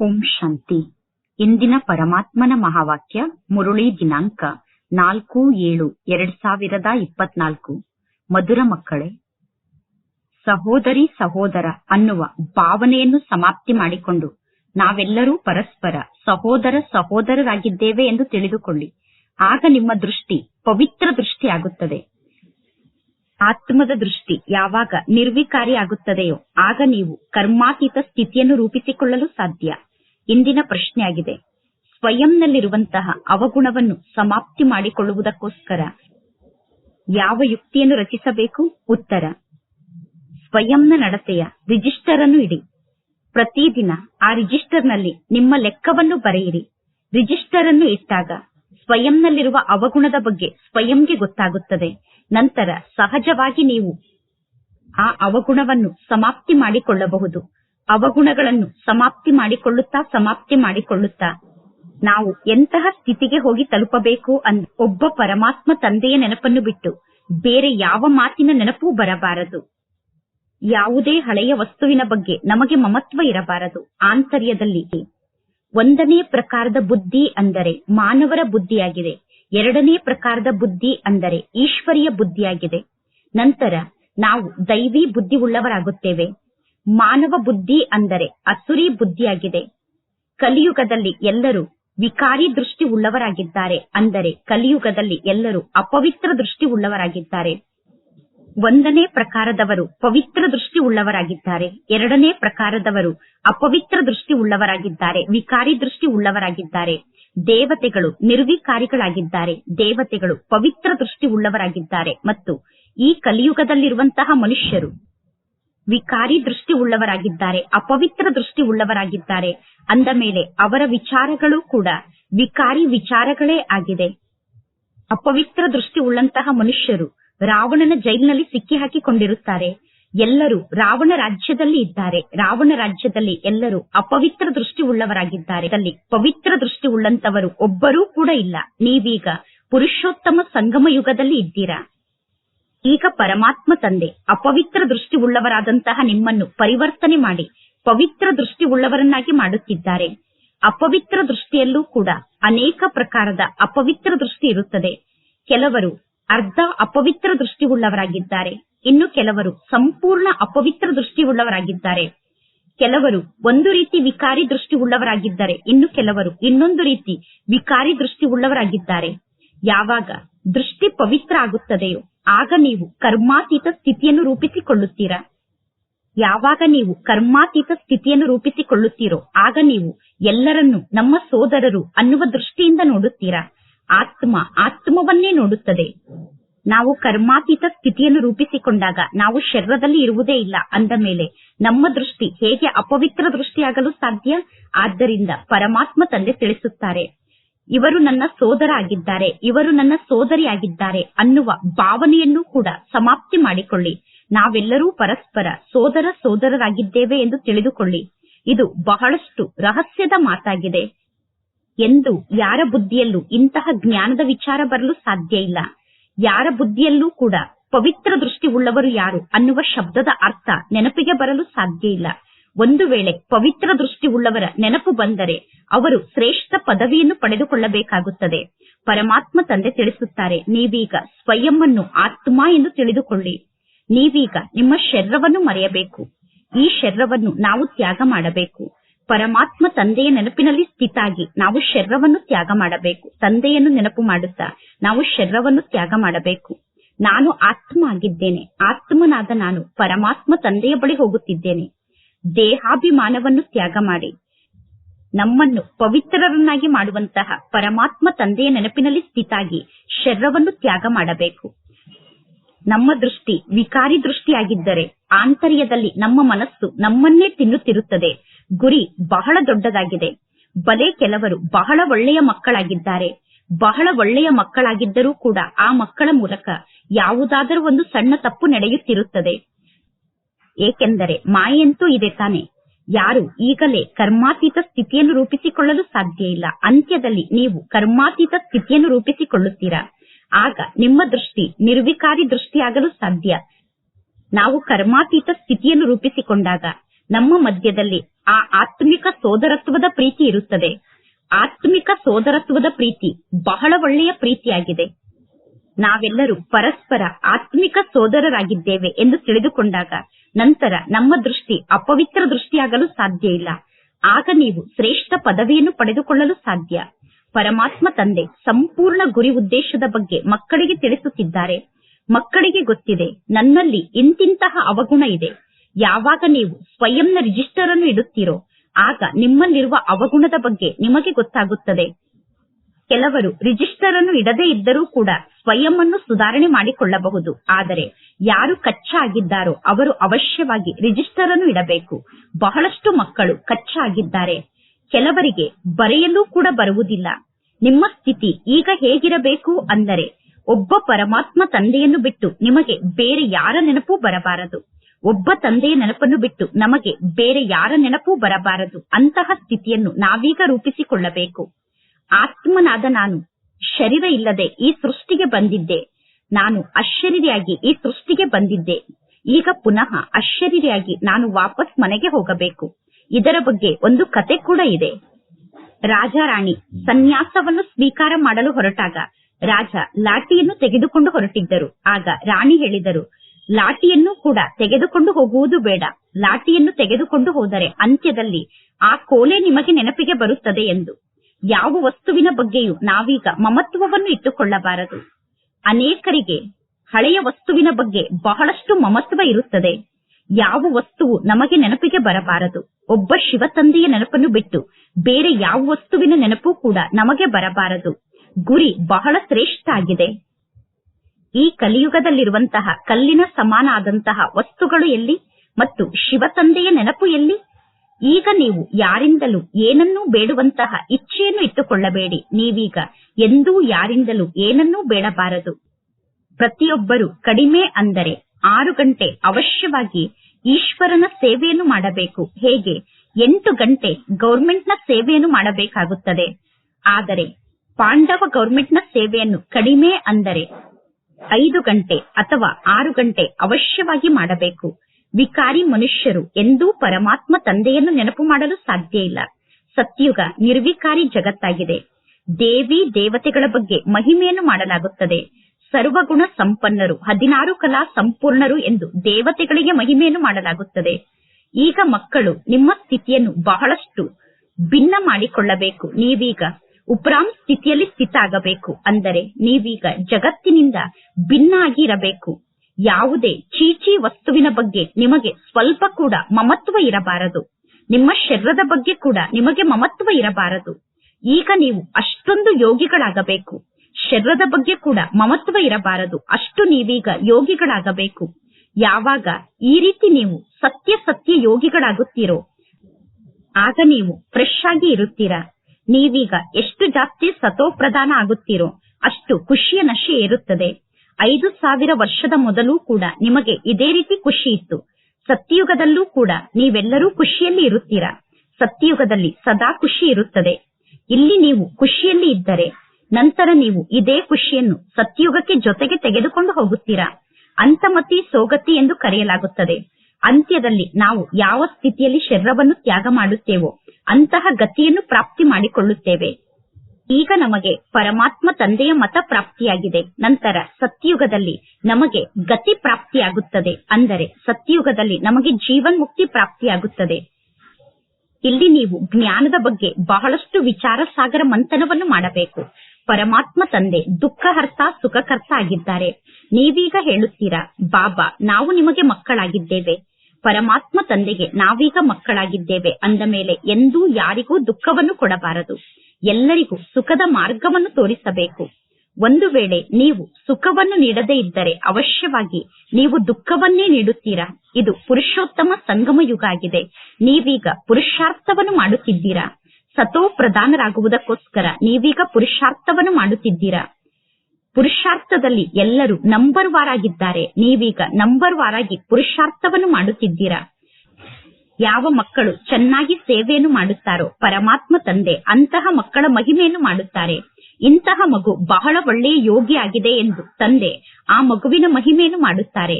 ಓಂ ಶಾಂತಿ. ಇಂದಿನ ಪರಮಾತ್ಮನ ಮಹಾವಾಕ್ಯ ಮುರುಳಿ ದಿನಾಂಕ ನಾಲ್ಕು ಏಳು ಎರಡ್ ಸಾವಿರದ ಇಪ್ಪತ್ನಾಲ್ಕು. ಮಧುರ ಮಕ್ಕಳೇ, ಸಹೋದರಿ ಸಹೋದರ ಅನ್ನುವ ಭಾವನೆಯನ್ನು ಸಮಾಪ್ತಿ ಮಾಡಿಕೊಂಡು ನಾವೆಲ್ಲರೂ ಪರಸ್ಪರ ಸಹೋದರ ಸಹೋದರರಾಗಿದ್ದೇವೆ ಎಂದು ತಿಳಿದುಕೊಳ್ಳಿ. ಆಗ ನಿಮ್ಮ ದೃಷ್ಟಿ ಪವಿತ್ರ ದೃಷ್ಟಿಯಾಗುತ್ತದೆ. ಆತ್ಮದ ದೃಷ್ಟಿ ಯಾವಾಗ ನಿರ್ವಿಕಾರಿ ಆಗುತ್ತದೆಯೋ ಆಗ ನೀವು ಕರ್ಮಾತೀತ ಸ್ಥಿತಿಯನ್ನು ರೂಪಿಸಿಕೊಳ್ಳಲು ಸಾಧ್ಯ. ಇಂದಿನ ಪ್ರಶ್ನೆಯಾಗಿದೆ. ಸ್ವಯಂನಲ್ಲಿರುವಂತಹ ಅವಗುಣವನ್ನು ಸಮಾಪ್ತಿ ಮಾಡಿಕೊಳ್ಳುವುದಕ್ಕೋಸ್ಕರ ಯಾವ ಯುಕ್ತಿಯನ್ನು ರಚಿಸಬೇಕು? ಉತ್ತರ. ಸ್ವಯಂನ ನಡತೆಯ ರಿಜಿಸ್ಟರ್ ಅನ್ನು ಇಡಿ. ಪ್ರತಿದಿನ ಆ ರಿಜಿಸ್ಟರ್ನಲ್ಲಿ ನಿಮ್ಮ ಲೆಕ್ಕವನ್ನು ಬರೆಯಿರಿ. ರಿಜಿಸ್ಟರ್ ಅನ್ನು ಇಟ್ಟಾಗ ಸ್ವಯಂನಲ್ಲಿರುವ ಅವಗುಣದ ಬಗ್ಗೆ ಸ್ವಯಂಗೆ ಗೊತ್ತಾಗುತ್ತದೆ. ನಂತರ ಸಹಜವಾಗಿ ನೀವು ಆ ಅವಗುಣವನ್ನು ಸಮಾಪ್ತಿ ಮಾಡಿಕೊಳ್ಳಬಹುದು. ಅವಗುಣಗಳನ್ನು ಸಮಾಪ್ತಿ ಮಾಡಿಕೊಳ್ಳುತ್ತಾ ಸಮಾಪ್ತಿ ಮಾಡಿಕೊಳ್ಳುತ್ತಾ ನಾವು ಎಂತಹ ಸ್ಥಿತಿಗೆ ಹೋಗಿ ತಲುಪಬೇಕು ಅಂದ ಒಬ್ಬ ಪರಮಾತ್ಮ ತಂದೆಯ ನೆನಪನ್ನು ಬಿಟ್ಟು ಬೇರೆ ಯಾವ ಮಾತಿನ ನೆನಪೂ ಬರಬಾರದು. ಯಾವುದೇ ಹಳೆಯ ವಸ್ತುವಿನ ಬಗ್ಗೆ ನಮಗೆ ಮಮತ್ವ ಇರಬಾರದು. ಆಂತರ್ಯದಲ್ಲಿ ಒಂದನೇ ಪ್ರಕಾರದ ಬುದ್ಧಿ ಅಂದರೆ ಮಾನವರ ಬುದ್ಧಿಯಾಗಿದೆ. ಎರಡನೇ ಪ್ರಕಾರದ ಬುದ್ಧಿ ಅಂದರೆ ಈಶ್ವರಿಯ ಬುದ್ಧಿಯಾಗಿದೆ. ನಂತರ ನಾವು ದೈವಿ ಬುದ್ಧಿ ಉಳ್ಳವರಾಗುತ್ತೇವೆ ಮಾನವ ಬುದ್ಧಿ ಅಂದರೆ ಅಸುರಿ ಬುದ್ಧಿಯಾಗಿದೆ. ಕಲಿಯುಗದಲ್ಲಿ ಎಲ್ಲರೂ ವಿಕಾರಿ ದೃಷ್ಟಿ ಉಳ್ಳವರಾಗಿದ್ದಾರೆ ಅಂದರೆ ಕಲಿಯುಗದಲ್ಲಿ ಎಲ್ಲರೂ ಅಪವಿತ್ರ ದೃಷ್ಟಿ ಉಳ್ಳವರಾಗಿದ್ದಾರೆ. ಒಂದನೇ ಪ್ರಕಾರದವರು ಪವಿತ್ರ ದೃಷ್ಟಿ ಉಳ್ಳವರಾಗಿದ್ದಾರೆ. ಎರಡನೇ ಪ್ರಕಾರದವರು ಅಪವಿತ್ರ ದೃಷ್ಟಿ ಉಳ್ಳವರಾಗಿದ್ದಾರೆ. ವಿಕಾರಿ ದೃಷ್ಟಿ ಉಳ್ಳವರಾಗಿದ್ದಾರೆ. ದೇವತೆಗಳು ನಿರ್ವಿಕಾರಿಗಳಾಗಿದ್ದಾರೆ. ದೇವತೆಗಳು ಪವಿತ್ರ ದೃಷ್ಟಿ ಉಳ್ಳವರಾಗಿದ್ದಾರೆ. ಮತ್ತು ಈ ಕಲಿಯುಗದಲ್ಲಿರುವಂತಹ ಮನುಷ್ಯರು ವಿಕಾರಿ ದೃಷ್ಟಿ ಉಳ್ಳವರಾಗಿದ್ದಾರೆ ಅಪವಿತ್ರ ದೃಷ್ಟಿ ಉಳ್ಳವರಾಗಿದ್ದಾರೆ ಅಂದ ಮೇಲೆ ಅವರ ವಿಚಾರಗಳು ಕೂಡ ವಿಕಾರಿ ವಿಚಾರಗಳೇ ಆಗಿದೆ. ಅಪವಿತ್ರ ದೃಷ್ಟಿ ಉಳ್ಳಂತಹ ಮನುಷ್ಯರು ರಾವಣನ ಜೈಲಿನಲ್ಲಿ ಸಿಕ್ಕಿ ಹಾಕಿಕೊಂಡಿರುತ್ತಾರೆ ಎಲ್ಲರೂ ರಾವಣ ರಾಜ್ಯದಲ್ಲಿ ಇದ್ದಾರೆ. ರಾವಣ ರಾಜ್ಯದಲ್ಲಿ ಎಲ್ಲರೂ ಅಪವಿತ್ರ ದೃಷ್ಟಿ ಉಳ್ಳವರಾಗಿದ್ದಾರೆ ಅಲ್ಲಿ ಪವಿತ್ರ ದೃಷ್ಟಿ ಉಳ್ಳಂತವರು ಒಬ್ಬರೂ ಕೂಡ ಇಲ್ಲ. ನೀವೀಗ ಪುರುಷೋತ್ತಮ ಸಂಗಮ ಯುಗದಲ್ಲಿ ಇದ್ದೀರಾ? ಈಗ ಪರಮಾತ್ಮ ತಂದೆ, ಅಪವಿತ್ರ ದೃಷ್ಟಿ ಉಳ್ಳವರಾದಂತಹ ನಿಮ್ಮನ್ನು ಪರಿವರ್ತನೆ ಮಾಡಿ, ಪವಿತ್ರ ದೃಷ್ಟಿ ಉಳ್ಳವರನ್ನಾಗಿ ಮಾಡುತ್ತಿದ್ದಾರೆ. ಅಪವಿತ್ರ ದೃಷ್ಟಿಯಲ್ಲೂ ಕೂಡ ಅನೇಕ ಪ್ರಕಾರದ ಅಪವಿತ್ರ ದೃಷ್ಟಿ ಇರುತ್ತದೆ. ಕೆಲವರು ಅರ್ಧ ಅಪವಿತ್ರ ದೃಷ್ಟಿ ಉಳ್ಳವರಾಗಿದ್ದಾರೆ ಇನ್ನು ಕೆಲವರು ಸಂಪೂರ್ಣ ಅಪವಿತ್ರ ದೃಷ್ಟಿ ಉಳ್ಳವರಾಗಿದ್ದಾರೆ ಕೆಲವರು ಒಂದು ರೀತಿ ವಿಕಾರಿ ದೃಷ್ಟಿ ಉಳ್ಳವರಾಗಿದ್ದಾರೆ ಇನ್ನು ಕೆಲವರು ಇನ್ನೊಂದು ರೀತಿ ವಿಕಾರಿ ದೃಷ್ಟಿ ಉಳ್ಳವರಾಗಿದ್ದಾರೆ ಯಾವಾಗ ದೃಷ್ಟಿ ಪವಿತ್ರ ಆಗುತ್ತದೆಯೋ ಆಗ ನೀವು ಕರ್ಮಾತೀತ ಸ್ಥಿತಿಯನ್ನು ರೂಪಿಸಿಕೊಳ್ಳುತ್ತೀರಾ. ಯಾವಾಗ ನೀವು ಕರ್ಮಾತೀತ ಸ್ಥಿತಿಯನ್ನು ರೂಪಿಸಿಕೊಳ್ಳುತ್ತೀರೋ, ಆಗ ನೀವು ಎಲ್ಲರನ್ನೂ ನಮ್ಮ ಸೋದರರು ಅನ್ನುವ ದೃಷ್ಟಿಯಿಂದ ನೋಡುತ್ತೀರಾ. ಆತ್ಮ ಆತ್ಮವನ್ನೇ ನೋಡುತ್ತದೆ. ನಾವು ಕರ್ಮಾತೀತ ಸ್ಥಿತಿಯನ್ನು ರೂಪಿಸಿಕೊಂಡಾಗ ನಾವು ಶರೀರದಲ್ಲಿ ಇರುವುದೇ ಇಲ್ಲ ಅಂದ ಮೇಲೆ ನಮ್ಮ ದೃಷ್ಟಿ ಹೇಗೆ ಅಪವಿತ್ರ ದೃಷ್ಟಿಯಾಗಲು ಸಾಧ್ಯ? ಆದ್ದರಿಂದ ಪರಮಾತ್ಮ ತಂದೆ ತಿಳಿಸುತ್ತಾರೆ. ಇವರು ನನ್ನ ಸೋದರ ಆಗಿದ್ದಾರೆ ಇವರು ನನ್ನ ಸೋದರಿ ಆಗಿದ್ದಾರೆ ಅನ್ನುವ ಭಾವನೆಯನ್ನು ಕೂಡ ಸಮಾಪ್ತಿ ಮಾಡಿಕೊಳ್ಳಿ. ನಾವೆಲ್ಲರೂ ಪರಸ್ಪರ ಸೋದರ ಸೋದರರಾಗಿದ್ದೇವೆ ಎಂದು ತಿಳಿದುಕೊಳ್ಳಿ. ಇದು ಬಹಳಷ್ಟು ರಹಸ್ಯದ ಮಾತಾಗಿದೆ ಎಂದು ಯಾರ ಬುದ್ಧಿಯಲ್ಲೂ ಇಂತಹ ಜ್ಞಾನದ ವಿಚಾರ ಬರಲು ಸಾಧ್ಯ ಇಲ್ಲ. ಯಾರ ಬುದ್ಧಿಯಲ್ಲೂ ಕೂಡ ಪವಿತ್ರ ದೃಷ್ಟಿ ಉಳ್ಳವರು ಯಾರು ಅನ್ನುವ ಶಬ್ದದ ಅರ್ಥ ನೆನಪಿಗೆ ಬರಲು ಸಾಧ್ಯ ಇಲ್ಲ. ಒಂದು ವೇಳೆ ಪವಿತ್ರ ದೃಷ್ಟಿ ಉಳ್ಳವರ ನೆನಪು ಬಂದರೆ ಅವರು ಶ್ರೇಷ್ಠ ಪದವಿಯನ್ನು ಪಡೆದುಕೊಳ್ಳಬೇಕಾಗುತ್ತದೆ. ಪರಮಾತ್ಮ ತಂದೆ ತಿಳಿಸುತ್ತಾರೆ, ನೀವೀಗ ಸ್ವಯಂವನ್ನು ಆತ್ಮ ಎಂದು ತಿಳಿದುಕೊಳ್ಳಿ. ನೀವೀಗ ನಿಮ್ಮ ಶರೀರವನ್ನು ಮರೆಯಬೇಕು. ಈ ಶರೀರವನ್ನು ನಾವು ತ್ಯಾಗ ಮಾಡಬೇಕು. ಪರಮಾತ್ಮ ತಂದೆಯ ನೆನಪಿನಲ್ಲಿ ಸ್ಥಿತಾಗಿ ನಾವು ಶರೀರವನ್ನು ತ್ಯಾಗ ಮಾಡಬೇಕು. ತಂದೆಯನ್ನು ನೆನಪು ಮಾಡುತ್ತಾ ನಾವು ಶರೀರವನ್ನು ತ್ಯಾಗ ಮಾಡಬೇಕು. ನಾನು ಆತ್ಮ ಆಗಿದ್ದೇನೆ. ಆತ್ಮನಾದ ನಾನು ಪರಮಾತ್ಮ ತಂದೆಯ ಬಳಿ ಹೋಗುತ್ತಿದ್ದೇನೆ. ದೇಹಾಭಿಮಾನವನ್ನು ತ್ಯಾಗ ಮಾಡಿ. ನಮ್ಮನ್ನು ಪವಿತ್ರರನ್ನಾಗಿ ಮಾಡುವಂತಹ ಪರಮಾತ್ಮ ತಂದೆಯ ನೆನಪಿನಲ್ಲಿ ಸ್ಥಿತಾಗಿ ಶರೀರವನ್ನು ತ್ಯಾಗ ಮಾಡಬೇಕು. ನಮ್ಮ ದೃಷ್ಟಿ ವಿಕಾರಿ ದೃಷ್ಟಿಯಾಗಿದ್ದರೆ ಆಂತರ್ಯದಲ್ಲಿ ನಮ್ಮ ಮನಸ್ಸು ನಮ್ಮನ್ನೇ ತಿನ್ನುತ್ತಿರುತ್ತದೆ. ಗುರಿ ಬಹಳ ದೊಡ್ಡದಾಗಿದೆ. ಬಲೆ ಕೆಲವರು ಬಹಳ ಒಳ್ಳೆಯ ಮಕ್ಕಳಾಗಿದ್ದಾರೆ. ಬಹಳ ಒಳ್ಳೆಯ ಮಕ್ಕಳಾಗಿದ್ದರೂ ಕೂಡ ಆ ಮಕ್ಕಳ ಮೂಲಕ ಯಾವುದಾದರೂ ಒಂದು ಸಣ್ಣ ತಪ್ಪು ನಡೆಯುತ್ತಿರುತ್ತದೆ. ಏಕೆಂದರೆ ಮಾಯೆಯಂತೂ ಇದೆ ತಾನೆ. ಯಾರು ಈಗಲೇ ಕರ್ಮಾತೀತ ಸ್ಥಿತಿಯನ್ನು ರೂಪಿಸಿಕೊಳ್ಳಲು ಸಾಧ್ಯ ಇಲ್ಲ. ಅಂತ್ಯದಲ್ಲಿ ನೀವು ಕರ್ಮಾತೀತ ಸ್ಥಿತಿಯನ್ನು ರೂಪಿಸಿಕೊಳ್ಳುತ್ತೀರಾ? ಆಗ ನಿಮ್ಮ ದೃಷ್ಟಿ ನಿರ್ವಿಕಾರಿ ದೃಷ್ಟಿಯಾಗಲು ಸಾಧ್ಯ. ನಾವು ಕರ್ಮಾತೀತ ಸ್ಥಿತಿಯನ್ನು ರೂಪಿಸಿಕೊಂಡಾಗ ನಮ್ಮ ಮಧ್ಯದಲ್ಲಿ ಆ ಆತ್ಮಿಕ ಸೋದರತ್ವದ ಪ್ರೀತಿ ಇರುತ್ತದೆ. ಆತ್ಮಿಕ ಸೋದರತ್ವದ ಪ್ರೀತಿ ಬಹಳ ಒಳ್ಳೆಯ ಪ್ರೀತಿಯಾಗಿದೆ. ನಾವೆಲ್ಲರೂ ಪರಸ್ಪರ ಆತ್ಮಿಕ ಸೋದರರಾಗಿದ್ದೇವೆ ಎಂದು ತಿಳಿದುಕೊಂಡಾಗ ನಂತರ ನಮ್ಮ ದೃಷ್ಟಿ ಅಪವಿತ್ರ ದೃಷ್ಟಿಯಾಗಲು ಸಾಧ್ಯ ಇಲ್ಲ. ಆಗ ನೀವು ಶ್ರೇಷ್ಠ ಪದವಿಯನ್ನು ಪಡೆದುಕೊಳ್ಳಲು ಸಾಧ್ಯ. ಪರಮಾತ್ಮ ತಂದೆ ಸಂಪೂರ್ಣ ಗುರಿ ಉದ್ದೇಶದ ಬಗ್ಗೆ ಮಕ್ಕಳಿಗೆ ತಿಳಿಸುತ್ತಿದ್ದಾರೆ. ಮಕ್ಕಳಿಗೆ ಗೊತ್ತಿದೆ, ನನ್ನಲ್ಲಿ ಇಂತಿಂತಹ ಅವಗುಣ ಇದೆ. ಯಾವಾಗ ನೀವು ಸ್ವಯಂನ ರಿಜಿಸ್ಟರ್ ಅನ್ನು ಇಡುತ್ತೀರೋ, ಆಗ ನಿಮ್ಮಲ್ಲಿರುವ ಅವಗುಣದ ಬಗ್ಗೆ ನಿಮಗೆ ಗೊತ್ತಾಗುತ್ತದೆ. ಕೆಲವರು ರಿಜಿಸ್ಟರ್ ಅನ್ನು ಇಡದೇ ಇದ್ದರೂ ಕೂಡ ಸ್ವಯಂ ಅನ್ನು ಸುಧಾರಣೆ ಮಾಡಿಕೊಳ್ಳಬಹುದು. ಆದರೆ ಯಾರು ಕಚ್ಚಾ ಆಗಿದ್ದಾರೋ ಅವರು ಅವಶ್ಯವಾಗಿ ರಿಜಿಸ್ಟರ್ ಅನ್ನು ಇಡಬೇಕು. ಬಹಳಷ್ಟು ಮಕ್ಕಳು ಕಚ್ಚಾ ಆಗಿದ್ದಾರೆ ಕೆಲವರಿಗೆ ಬರೆಯಲು ಕೂಡ ಬರುವುದಿಲ್ಲ. ನಿಮ್ಮ ಸ್ಥಿತಿ ಈಗ ಹೇಗಿರಬೇಕು ಅಂದರೆ ಒಬ್ಬ ಪರಮಾತ್ಮ ತಂದೆಯನ್ನು ಬಿಟ್ಟು ನಿಮಗೆ ಬೇರೆ ಯಾರ ನೆನಪು ಬರಬಾರದು. ಒಬ್ಬ ತಂದೆಯ ನೆನಪನ್ನು ಬಿಟ್ಟು ನಮಗೆ ಬೇರೆ ಯಾರ ನೆನಪು ಬರಬಾರದು. ಅಂತಹ ಸ್ಥಿತಿಯನ್ನು ನಾವೀಗ ರೂಪಿಸಿಕೊಳ್ಳಬೇಕು. ಆತ್ಮನಾದ ನಾನು, ಶರೀರ ಇಲ್ಲದೆ ಈ ಸೃಷ್ಟಿಗೆ ಬಂದಿದ್ದೆ. ನಾನು ಅಶರೀರಿಯಾಗಿ ಈ ಸೃಷ್ಟಿಗೆ ಬಂದಿದ್ದೆ. ಈಗ ಪುನಃ ಅಶರೀರಿಯಾಗಿ ನಾನು ವಾಪಸ್ ಮನೆಗೆ ಹೋಗಬೇಕು. ಇದರ ಬಗ್ಗೆ ಒಂದು ಕತೆ ಕೂಡ ಇದೆ. ರಾಜಾರಾಣಿ ಸನ್ಯಾಸವನ್ನು ಸ್ವೀಕಾರ ಮಾಡಲು ಹೊರಟಾಗ ರಾಜ ಲಾಠಿಯನ್ನು ತೆಗೆದುಕೊಂಡು ಹೊರಟಿದ್ದರು. ಆಗ ರಾಣಿ ಹೇಳಿದರು, ಲಾಠಿಯನ್ನು ಕೂಡ ತೆಗೆದುಕೊಂಡು ಹೋಗುವುದು ಬೇಡ. ಲಾಠಿಯನ್ನು ತೆಗೆದುಕೊಂಡು ಹೋದರೆ ಅಂತ್ಯದಲ್ಲಿ ಆ ಕೋಲೆ ನಿಮಗೆ ನೆನಪಿಗೆ ಬರುತ್ತದೆ ಎಂದು. ಯಾವ ವಸ್ತುವಿನ ಬಗ್ಗೆಯೂ ನಾವೀಗ ಮಮತ್ವವನ್ನು ಇಟ್ಟುಕೊಳ್ಳಬಾರದು. ಅನೇಕರಿಗೆ ಹಳೆಯ ವಸ್ತುವಿನ ಬಗ್ಗೆ ಬಹಳಷ್ಟು ಮಮತ್ವ ಇರುತ್ತದೆ. ಯಾವ ವಸ್ತುವು ನಮಗೆ ನೆನಪಿಗೆ ಬರಬಾರದು. ಒಬ್ಬ ಶಿವ ತಂದೆಯ ನೆನಪನ್ನು ಬಿಟ್ಟು ಬೇರೆ ಯಾವ ವಸ್ತುವಿನ ನೆನಪು ಕೂಡ ನಮಗೆ ಬರಬಾರದು. ಗುರಿ ಬಹಳ ಶ್ರೇಷ್ಠ ಆಗಿದೆ. ಈ ಕಲಿಯುಗದಲ್ಲಿರುವಂತಹ ಕಲ್ಲಿನ ಸಮಾನ ಆದಂತಹ ವಸ್ತುಗಳು ಎಲ್ಲಿ ಮತ್ತು ಶಿವ ತಂದೆಯ ನೆನಪು ಎಲ್ಲಿ? ಈಗ ನೀವು ಯಾರಿಂದಲೂ ಏನನ್ನೂ ಬೇಡುವಂತಹ ಇಚ್ಛೆಯನ್ನು ಇಟ್ಟುಕೊಳ್ಳಬೇಡಿ. ನೀವೀಗ ಎಂದೂ ಯಾರಿಂದಲೂ ಏನನ್ನೂ ಬೇಡಬಾರದು. ಪ್ರತಿಯೊಬ್ಬರು ಕಡಿಮೆ ಅಂದರೆ ಆರು ಗಂಟೆ ಅವಶ್ಯವಾಗಿ ಈಶ್ವರನ ಸೇವೆಯನ್ನು ಮಾಡಬೇಕು. ಹೇಗೆ? ಎಂಟು ಗಂಟೆ ಗೌರ್ಮೆಂಟ್ನ ಸೇವೆಯನ್ನು ಮಾಡಬೇಕಾಗುತ್ತದೆ. ಆದರೆ ಪಾಂಡವ ಗೌರ್ಮೆಂಟ್ನ ಸೇವೆಯನ್ನು ಕಡಿಮೆ ಅಂದರೆ ಐದು ಗಂಟೆ ಅಥವಾ ಆರು ಗಂಟೆ ಅವಶ್ಯವಾಗಿ ಮಾಡಬೇಕು. ವಿಕಾರಿ ಮನುಷ್ಯರು ಎಂದೂ ಪರಮಾತ್ಮ ತಂದೆಯನ್ನು ನೆನಪು ಮಾಡಲು ಸಾಧ್ಯ ಇಲ್ಲ. ಸತ್ಯುಗ ನಿರ್ವಿಕಾರಿ ಜಗತ್ತಾಗಿದೆ. ದೇವಿ ದೇವತೆಗಳ ಬಗ್ಗೆ ಮಹಿಮೆಯನ್ನು ಮಾಡಲಾಗುತ್ತದೆ. ಸರ್ವಗುಣ ಸಂಪನ್ನರು, ಹದಿನಾರು ಕಲಾ ಸಂಪೂರ್ಣರು ಎಂದು ದೇವತೆಗಳಿಗೆ ಮಹಿಮೆಯನ್ನು ಮಾಡಲಾಗುತ್ತದೆ. ಈಗ ಮಕ್ಕಳು ನಿಮ್ಮ ಸ್ಥಿತಿಯನ್ನು ಬಹಳಷ್ಟು ಭಿನ್ನ ಮಾಡಿಕೊಳ್ಳಬೇಕು. ನೀವೀಗ ಉಪ್ರಾಂ ಸ್ಥಿತಿಯಲ್ಲಿ ಸ್ಥಿತ ಆಗಬೇಕು ಅಂದರೆ ನೀವೀಗ ಜಗತ್ತಿನಿಂದ ಭಿನ್ನ ಆಗಿ ಯಾವುದೇ ಚೀಚಿ ವಸ್ತುವಿನ ಬಗ್ಗೆ ನಿಮಗೆ ಸ್ವಲ್ಪ ಕೂಡ ಮಮತ್ವ ಇರಬಾರದು. ನಿಮ್ಮ ಶರೀರದ ಬಗ್ಗೆ ಕೂಡ ನಿಮಗೆ ಮಮತ್ವ ಇರಬಾರದು. ಈಗ ನೀವು ಅಷ್ಟೊಂದು ಯೋಗಿಗಳಾಗಬೇಕು. ಶರೀರದ ಬಗ್ಗೆ ಕೂಡ ಮಮತ್ವ ಇರಬಾರದು. ಅಷ್ಟು ನೀವೀಗ ಯೋಗಿಗಳಾಗಬೇಕು. ಯಾವಾಗ ಈ ರೀತಿ ನೀವು ಸತ್ಯ ಸತ್ಯ ಯೋಗಿಗಳಾಗುತ್ತೀರೋ, ಆಗ ನೀವು ಫ್ರೆಶ್ ಆಗಿ ಇರುತ್ತೀರಾ. ನೀವೀಗ ಎಷ್ಟು ಜಾಸ್ತಿ ಸತೋಪ್ರದಾನ ಆಗುತ್ತೀರೋ, ಅಷ್ಟು ಖುಷಿಯ ನಶೆ ಏರುತ್ತದೆ. ಐದು ಸಾವಿರ ವರ್ಷದ ಮೊದಲು ಕೂಡ ನಿಮಗೆ ಇದೇ ರೀತಿ ಖುಷಿ ಇತ್ತು. ಸತ್ಯಯುಗದಲ್ಲೂ ಕೂಡ ನೀವೆಲ್ಲರೂ ಖುಷಿಯಲ್ಲಿ ಇರುತ್ತೀರಾ? ಸತ್ಯಯುಗದಲ್ಲಿ ಸದಾ ಖುಷಿ ಇರುತ್ತದೆ. ಇಲ್ಲಿ ನೀವು ಖುಷಿಯಲ್ಲಿ ಇದ್ದರೆ ನಂತರ ನೀವು ಇದೇ ಖುಷಿಯನ್ನು ಸತ್ಯಯುಗಕ್ಕೆ ಜೊತೆಗೆ ತೆಗೆದುಕೊಂಡು ಹೋಗುತ್ತೀರಾ? ಅಂತಮತಿ ಸೋಗತಿ ಎಂದು ಕರೆಯಲಾಗುತ್ತದೆ. ಅಂತ್ಯದಲ್ಲಿ ನಾವು ಯಾವ ಸ್ಥಿತಿಯಲ್ಲಿ ಶರೀರವನ್ನು ತ್ಯಾಗ ಮಾಡುತ್ತೇವೋ ಅಂತಹ ಗತಿಯನ್ನು ಪ್ರಾಪ್ತಿ ಮಾಡಿಕೊಳ್ಳುತ್ತೇವೆ. ಈಗ ನಮಗೆ ಪರಮಾತ್ಮ ತಂದೆಯ ಮತ ಪ್ರಾಪ್ತಿಯಾಗಿದೆ. ನಂತರ ಸತ್ಯಯುಗದಲ್ಲಿ ನಮಗೆ ಗತಿ ಪ್ರಾಪ್ತಿಯಾಗುತ್ತದೆ. ಅಂದರೆ ಸತ್ಯುಗದಲ್ಲಿ ನಮಗೆ ಜೀವನ್ ಮುಕ್ತಿ ಪ್ರಾಪ್ತಿಯಾಗುತ್ತದೆ. ಇಲ್ಲಿ ನೀವು ಜ್ಞಾನದ ಬಗ್ಗೆ ಬಹಳಷ್ಟು ವಿಚಾರ ಸಾಗರ ಮಂಥನವನ್ನು ಮಾಡಬೇಕು. ಪರಮಾತ್ಮ ತಂದೆ ದುಃಖಹರ್ತ ಸುಖಕರ್ತ ಆಗಿದ್ದಾರೆ. ನೀವೀಗ ಹೇಳುತ್ತೀರಾ, ಬಾಬಾ, ನಾವು ನಿಮಗೆ ಮಕ್ಕಳಾಗಿದ್ದೇವೆ. ಪರಮಾತ್ಮ ತಂದೆಗೆ ನಾವೀಗ ಮಕ್ಕಳಾಗಿದ್ದೇವೆ ಅಂದ ಮೇಲೆ ಎಂದೂ ಯಾರಿಗೂ ದುಃಖವನ್ನು ಕೊಡಬಾರದು. ಎಲ್ಲರಿಗೂ ಸುಖದ ಮಾರ್ಗವನ್ನು ತೋರಿಸಬೇಕು. ಒಂದು ವೇಳೆ ನೀವು ಸುಖವನ್ನು ನೀಡದೇ ಇದ್ದರೆ ಅವಶ್ಯವಾಗಿ ನೀವು ದುಃಖವನ್ನೇ ನೀಡುತ್ತೀರಾ? ಇದು ಪುರುಷೋತ್ತಮ ಸಂಗಮ ಯುಗ ಆಗಿದೆ. ನೀವೀಗ ಪುರುಷಾರ್ಥವನ್ನು ಮಾಡುತ್ತಿದ್ದೀರಾ? ಸತೋ ಪ್ರಧಾನರಾಗುವುದಕ್ಕೋಸ್ಕರ ನೀವೀಗ ಪುರುಷಾರ್ಥವನ್ನು ಮಾಡುತ್ತಿದ್ದೀರಾ? ಪುರುಷಾರ್ಥದಲ್ಲಿ ಎಲ್ಲರೂ ನಂಬರ್ ವಾರ್ ಆಗಿದ್ದಾರೆ. ನೀವೀಗ ನಂಬರ್ ವಾರ್ ಆಗಿ ಪುರುಷಾರ್ಥವನ್ನು ಮಾಡುತ್ತಿದ್ದೀರಾ? ಯಾವ ಮಕ್ಕಳು ಚೆನ್ನಾಗಿ ಸೇವೆಯನ್ನು ಮಾಡುತ್ತಾರೋ, ಪರಮಾತ್ಮ ತಂದೆ ಅಂತಹ ಮಕ್ಕಳ ಮಹಿಮೆಯನ್ನು ಮಾಡುತ್ತಾರೆ. ಇಂತಹ ಮಗು ಬಹಳ ಒಳ್ಳೆಯ ಯೋಗಿ ಆಗಿದೆ ಎಂದು ತಂದೆ ಆ ಮಗುವಿನ ಮಹಿಮೆಯನ್ನು ಮಾಡುತ್ತಾರೆ.